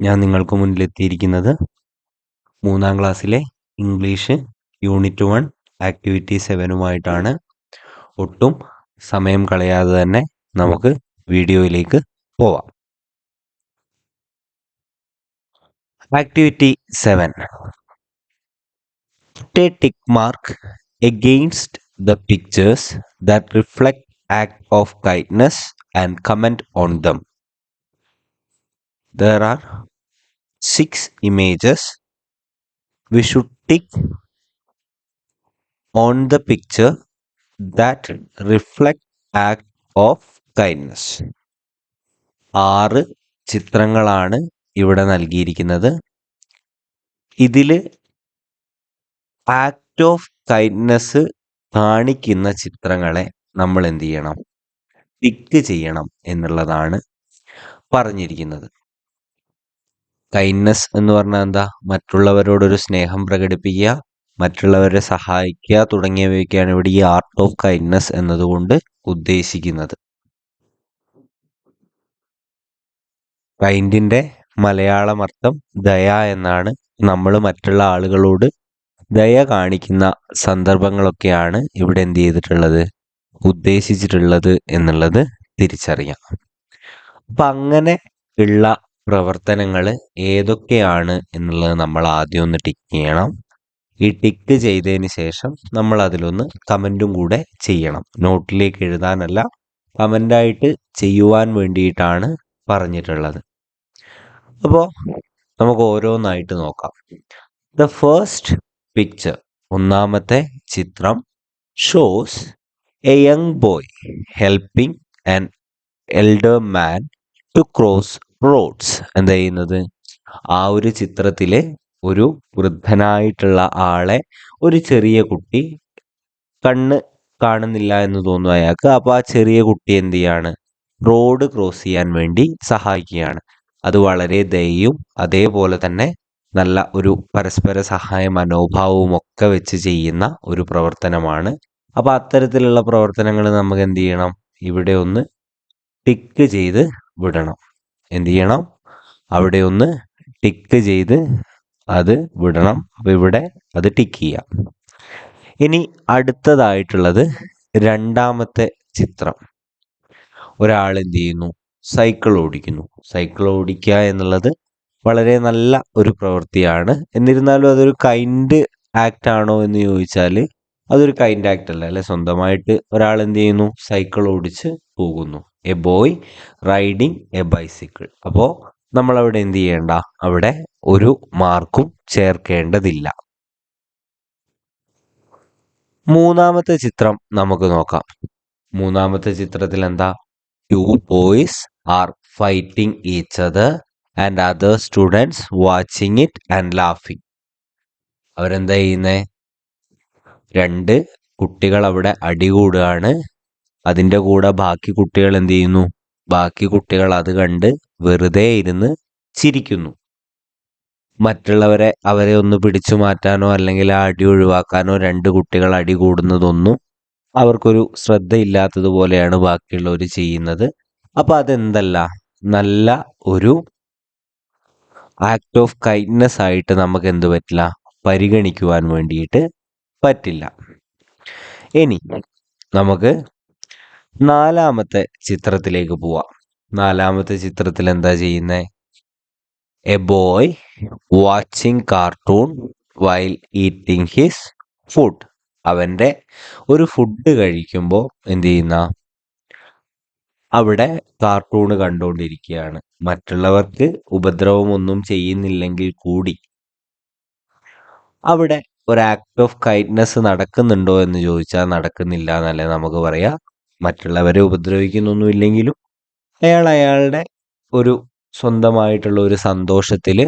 ഞാൻ നിങ്ങൾക്ക് മുന്നിലെത്തിയിരിക്കുന്നത് മൂന്നാം ക്ലാസ്സിലെ ഇംഗ്ലീഷ് യൂണിറ്റ് വൺ ആക്ടിവിറ്റി സെവനുമായിട്ടാണ്. ഒട്ടും സമയം കളയാതെ തന്നെ നമുക്ക് വീഡിയോയിലേക്ക് പോവാം. Activity seven. Tick mark against the pictures that reflect act of kindness and comment on them there are six images. We should tick on the picture that reflect act of kindness. ആറ് ചിത്രങ്ങളാണ് ഇവിടെ നൽകിയിരിക്കുന്നത്. ഇതിൽ act of kindness കാണിക്കുന്ന ചിത്രങ്ങളെ നമ്മൾ എന്ത് ചെയ്യണം? ടിക്ക് ചെയ്യണം എന്നുള്ളതാണ് പറഞ്ഞിരിക്കുന്നത്. കൈൻഡ്നെസ് എന്ന് പറഞ്ഞാൽ എന്താ? മറ്റുള്ളവരോടൊരു സ്നേഹം പ്രകടിപ്പിക്കുക മറ്റുള്ളവരെ സഹായിക്കുക തുടങ്ങിയവയൊക്കെയാണ് ഇവിടെ ഈ ആർട്ട് ഓഫ് കൈൻഡ്നെസ് എന്നതുകൊണ്ട് ഉദ്ദേശിക്കുന്നത്. കൈൻഡിന്റെ മലയാളം അർത്ഥം ദയ എന്നാണ്. നമ്മൾ മറ്റുള്ള ആളുകളോട് ദയ കാണിക്കുന്ന സന്ദർഭങ്ങളൊക്കെയാണ് ഇവിടെ എന്ത് ചെയ്തിട്ടുള്ളത്? ഉദ്ദേശിച്ചിട്ടുള്ളത് എന്നുള്ളത് തിരിച്ചറിയാം. അപ്പൊ അങ്ങനെ ഉള്ള പ്രവർത്തനങ്ങൾ ഏതൊക്കെയാണ് എന്നുള്ളത് നമ്മൾ ആദ്യം ഒന്ന് ടിക്ക് ചെയ്യണം. ഈ ടിക്ക് ചെയ്തതിന് ശേഷം നമ്മൾ അതിലൊന്ന് കമന്റും കൂടെ ചെയ്യണം. നോട്ടിലേക്ക് എഴുതാനല്ല കമന്റായിട്ട് ചെയ്യുവാൻ വേണ്ടിയിട്ടാണ് പറഞ്ഞിട്ടുള്ളത്. അപ്പോൾ നമുക്ക് ഓരോന്നായിട്ട് നോക്കാം. ദ ഫസ്റ്റ് പിക്ചർ ഒന്നാമത്തെ ചിത്രം shows a young boy helping an elder man to cross roads എന്താ ചെയ്യുന്നത്? ആ ഒരു ചിത്രത്തിലെ ഒരു വൃദ്ധനായിട്ടുള്ള ആളെ ഒരു ചെറിയ കുട്ടി കണ്ണ് കാണുന്നില്ല എന്ന് തോന്നുന്നു അയാൾക്ക്. അപ്പോൾ ആ ചെറിയ കുട്ടി എന്ത് ചെയ്യാണ്? റോഡ് ക്രോസ് ചെയ്യാൻ വേണ്ടി സഹായിക്കുകയാണ്. അത് വളരെ ദയയും അതേപോലെ തന്നെ നല്ല ഒരു പരസ്പര സഹായ മനോഭാവവും ഒക്കെ വെച്ച് ചെയ്യുന്ന ഒരു പ്രവർത്തനമാണ്. അപ്പോൾ അത്തരത്തിലുള്ള പ്രവർത്തനങ്ങൾ നമുക്ക് എന്ത് ചെയ്യണം? ഇവിടെ ഒന്ന് ടിക്ക് ചെയ്ത് വിടണം. എന്ത് ചെയ്യണം? അവിടെ ഒന്ന് ടിക്ക് ചെയ്ത് അത് വിടണം. അപ്പോൾ ഇവിടെ അത് ടിക്ക് ചെയ്യാം. ഇനി അടുത്തതായിട്ടുള്ളത് രണ്ടാമത്തെ ചിത്രം. ഒരാൾ എന്ത് ചെയ്യുന്നു? സൈക്കിൾ ഓടിക്കുന്നു. സൈക്കിൾ ഓടിക്കുക എന്നുള്ളത് വളരെ നല്ല ഒരു പ്രവൃത്തിയാണ്. എന്നിരുന്നാലും അതൊരു കൈൻഡ് ആക്ട് ആണോ എന്ന് ചോദിച്ചാൽ അതൊരു കൈൻഡ് ആക്ട് അല്ല. അല്ലെ? സ്വന്തമായിട്ട് ഒരാൾ എന്ത് ചെയ്യുന്നു? സൈക്കിൾ ഓടിച്ച് പോകുന്നു. A boy riding a bicycle അപ്പോൾ നമ്മൾ അവിടെ എന്ത് ചെയ്യേണ്ട? അവിടെ ഒരു മാർക്കും ചേർക്കേണ്ടതില്ല. മൂന്നാമത്തെ ചിത്രം നമുക്ക് നോക്കാം. മൂന്നാമത്തെ ചിത്രത്തിൽ എന്താ? Two boys are fighting each other and other students watching it and ലാഫിങ് അവരെന്താ ചെയ്യുന്നത് രണ്ട് കുട്ടികൾ അവിടെ അടികൂടുകയാണ് അതിന്റെ കൂടെ ബാക്കി കുട്ടികൾ എന്ത് ചെയ്യുന്നു? ബാക്കി കുട്ടികൾ അത് കണ്ട് വെറുതെ ഇരുന്ന് ചിരിക്കുന്നു. മറ്റുള്ളവരെ അവരെ ഒന്ന് പിടിച്ചു മാറ്റാനോ അല്ലെങ്കിൽ ആ അടി ഒഴിവാക്കാനോ രണ്ട് കുട്ടികൾ അടി കൂടുന്നതൊന്നും അവർക്കൊരു ശ്രദ്ധയില്ലാത്തതുപോലെയാണ് ബാക്കിയുള്ളവർ ചെയ്യുന്നത്. അപ്പൊ അതെന്തല്ല? നല്ല ഒരു ആക്ട് ഓഫ് കൈൻഡ്നെസ് ആയിട്ട് നമുക്ക് എന്ത് പറ്റില്ല? പരിഗണിക്കുവാൻ വേണ്ടിയിട്ട് പറ്റില്ല. ഇനി നമുക്ക് നാലാമത്തെ ചിത്രത്തിലേക്ക് പോവാം. നാലാമത്തെ ചിത്രത്തിൽ എന്താ ചെയ്യുന്നത് a boy watching cartoon while eating his food അവന്റെ ഒരു ഫുഡ് കഴിക്കുമ്പോൾ എന്ത് ചെയ്യുന്ന? അവിടെ കാർട്ടൂൺ കണ്ടുകൊണ്ടിരിക്കുകയാണ് മറ്റുള്ളവർക്ക് ഉപദ്രവമൊന്നും ചെയ്യുന്നില്ലെങ്കിൽ കൂടി. അവിടെ ഒരു ആക്ട് ഓഫ് കൈൻഡ്നെസ് നടക്കുന്നുണ്ടോ എന്ന് ചോദിച്ചാൽ നടക്കുന്നില്ല എന്നല്ലേ നമുക്ക് പറയാം. മറ്റുള്ളവരെ ഉപദ്രവിക്കുന്നൊന്നുമില്ലെങ്കിലും അയാൾ അയാളുടെ ഒരു സ്വന്തമായിട്ടുള്ള ഒരു സന്തോഷത്തിൽ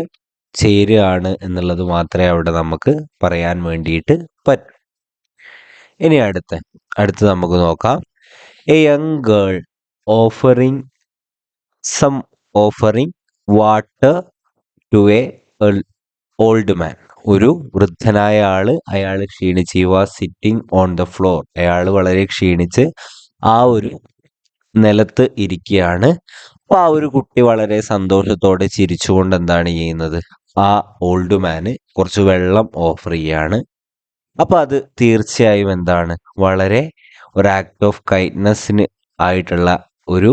ചേരുകയാണ് എന്നുള്ളത് മാത്രമേ അവിടെ നമുക്ക് പറയാൻ വേണ്ടിയിട്ട് പറ്റൂ. ഇനി അടുത്ത അടുത്ത് നമുക്ക് നോക്കാം. A young girl offering some offering water to a old man ഒരു വൃദ്ധനായ ആൾ അയാൾ ക്ഷീണിച്ച് ഈ was sitting on the floor അയാൾ വളരെ ക്ഷീണിച്ച് ആ ഒരു നിലത്ത് ഇരിക്കുകയാണ് അപ്പൊ ആ ഒരു കുട്ടി വളരെ സന്തോഷത്തോടെ ചിരിച്ചുകൊണ്ട് എന്താണ് ചെയ്യുന്നത്? ആ ഓൾഡ് മാന് കുറച്ച് വെള്ളം ഓഫർ ചെയ്യാണ്. അപ്പൊ അത് തീർച്ചയായും എന്താണ്? വളരെ ഒരു ആക്ട് ഓഫ് കൈൻഡ്നെസ്സിന് ആയിട്ടുള്ള ഒരു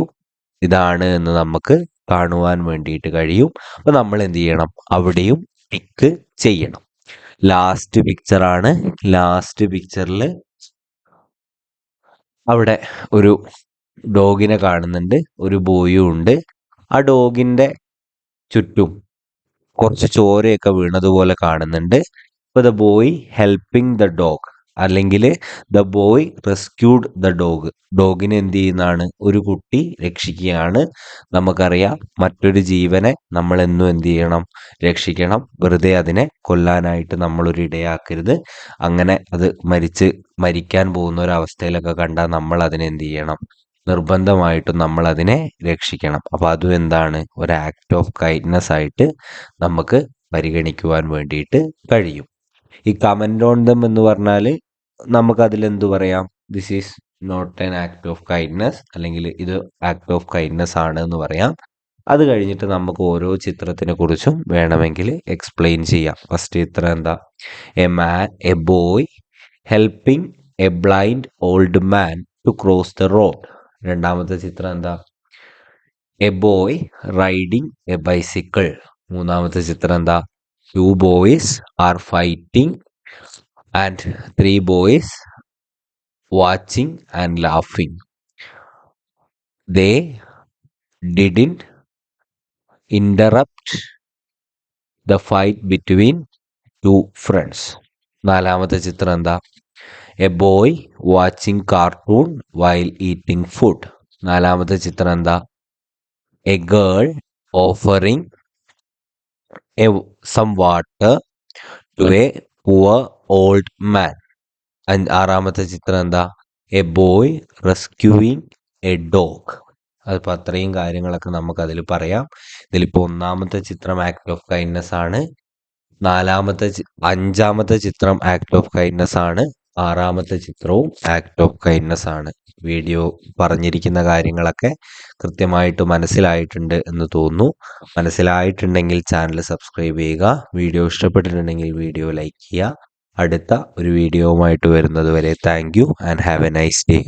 ഇതാണ് എന്ന് നമുക്ക് കാണുവാൻ വേണ്ടിയിട്ട് കഴിയും. അപ്പൊ നമ്മൾ എന്ത് ചെയ്യണം? അവിടെയും പിക്ക് ചെയ്യണം. ലാസ്റ്റ് പിക്ചറാണ് ലാസ്റ്റ് പിക്ചറിൽ അവിടെ ഒരു ഡോഗിനെ കാണുന്നുണ്ട് ഒരു ബോയും ഉണ്ട്. ആ ഡോഗിന്റെ ചുറ്റും കുറച്ച് ചോരയൊക്കെ വീണതുപോലെ കാണുന്നുണ്ട്. ഇപ്പൊ the boy helping the dog. അല്ലെങ്കിൽ the boy rescued the dog ഡോഗിനെ എന്ത് ചെയ്യുന്നതാണ്? ഒരു കുട്ടി രക്ഷിക്കുകയാണ്. നമുക്കറിയാം മറ്റൊരു ജീവനെ നമ്മൾ എന്നും എന്ത് ചെയ്യണം? രക്ഷിക്കണം. വെറുതെ അതിനെ കൊല്ലാനായിട്ട് നമ്മളൊരു ഇടയാക്കരുത്. അങ്ങനെ അത് മരിച്ച് മരിക്കാൻ പോകുന്ന ഒരു അവസ്ഥയിലൊക്കെ കണ്ടാൽ നമ്മൾ അതിനെ എന്ത് ചെയ്യണം? നിർബന്ധമായിട്ടും നമ്മൾ അതിനെ രക്ഷിക്കണം. അപ്പോൾ അതും എന്താണ്? ഒരു ആക്ട് ഓഫ് കൈൻഡ്നെസ് ആയിട്ട് നമുക്ക് പരിഗണിക്കുവാൻ വേണ്ടിയിട്ട് കഴിയും. ഈ കമന്റ് ഓൺ ദം എന്ന് പറഞ്ഞാൽ നമുക്ക് അതിൽ എന്തു പറയാം? This is not an act of kindness അല്ലെങ്കിൽ ഇത് ആക്ട് ഓഫ് കൈൻഡ്നെസ് ആണ് എന്ന് പറയാം. അത് കഴിഞ്ഞിട്ട് നമുക്ക് ഓരോ ചിത്രത്തിനെ കുറിച്ചും വേണമെങ്കിൽ എക്സ്പ്ലെയിൻ ചെയ്യാം. ഫസ്റ്റ് ചിത്രം എന്താ? A man a boy helping a blind old man to cross the road രണ്ടാമത്തെ ചിത്രം എന്താ? A boy riding a bicycle മൂന്നാമത്തെ ചിത്രം എന്താ? Two boys are fighting and three boys watching and laughing they didn't interrupt the fight between two friends നാലാമത്തെ ചിത്രം എന്താ? A boy watching cartoon while eating food നാലാമത്തെ ചിത്രം എന്താ? A girl offering a some water to a poor old man. ആറാമത്തെ ചിത്രം എന്താ? A boy rescuing a dog. അതിപ്പോൾ അത്രയും കാര്യങ്ങളൊക്കെ നമുക്ക് അതിൽ പറയാം. ഇതിലിപ്പോൾ ഒന്നാമത്തെ ചിത്രം ആക്ട് ഓഫ് കൈൻഡ്നെസ് ആണ്. നാലാമത്തെ അഞ്ചാമത്തെ ചിത്രം ആക്ട് ഓഫ് കൈൻഡ്നെസ് ആണ്. ആറാമത്തെ ചിത്രവും ആക്ട് ഓഫ് കൈൻഡ്നെസ് ആണ്. വീഡിയോ പറഞ്ഞിരിക്കുന്ന കാര്യങ്ങളൊക്കെ കൃത്യമായിട്ട് മനസ്സിലായിട്ടുണ്ട് എന്ന് തോന്നുന്നു. മനസ്സിലായിട്ടുണ്ടെങ്കിൽ ചാനൽ സബ്സ്ക്രൈബ് ചെയ്യുക. വീഡിയോ ഇഷ്ടപ്പെട്ടിട്ടുണ്ടെങ്കിൽ വീഡിയോ ലൈക്ക് ചെയ്യുക. അടുത്ത ഒരു വീഡിയോവുമായിട്ട് വരുന്നത് വരെ thank you and have a nice day